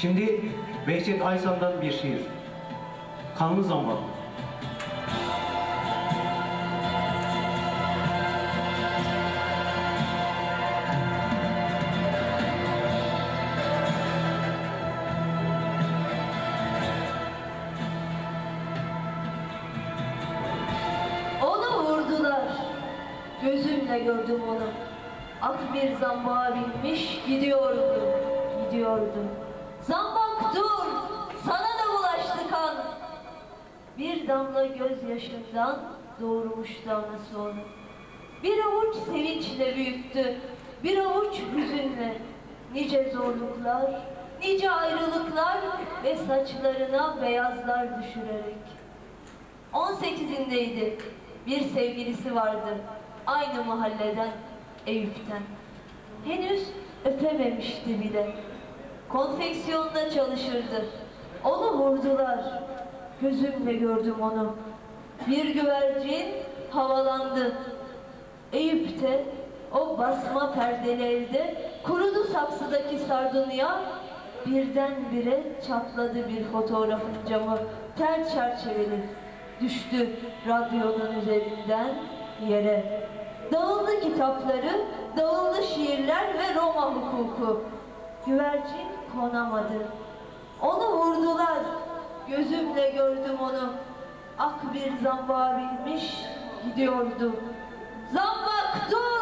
Şimdi Behçet Aysan'dan bir şiir. Kanlı vurdular. Gözümle gördüm onu. Ak bir zambağa binmiş gidiyordu, gidiyordu. Damla gözyaşından doğurmuştu anası onu. Bir avuç sevinçle büyüttü, bir avuç hüzünle. Nice zorluklar, nice ayrılıklar ve saçlarına beyazlar düşürerek. 18'indeydi. Bir sevgilisi vardı. Aynı mahalleden, Eyüp'ten. Henüz öpememişti bile. Konfeksiyonda çalışırdı. Onu vurdular. Gözümle gördüm onu. Bir güvercin havalandı. Eyüp'te o basma perdeli evde kurudu saksıdaki sardunya birdenbire çatladı bir fotoğrafın camı. Tel çerçeveli düştü radyonun üzerinden yere. Dağıldı kitapları dağıldı şiirler ve Roma hukuku. Güvercin konamadı. Onu vurdular gözümle gördüm onu. Ak bir zambağa binmiş gidiyordu zambak dur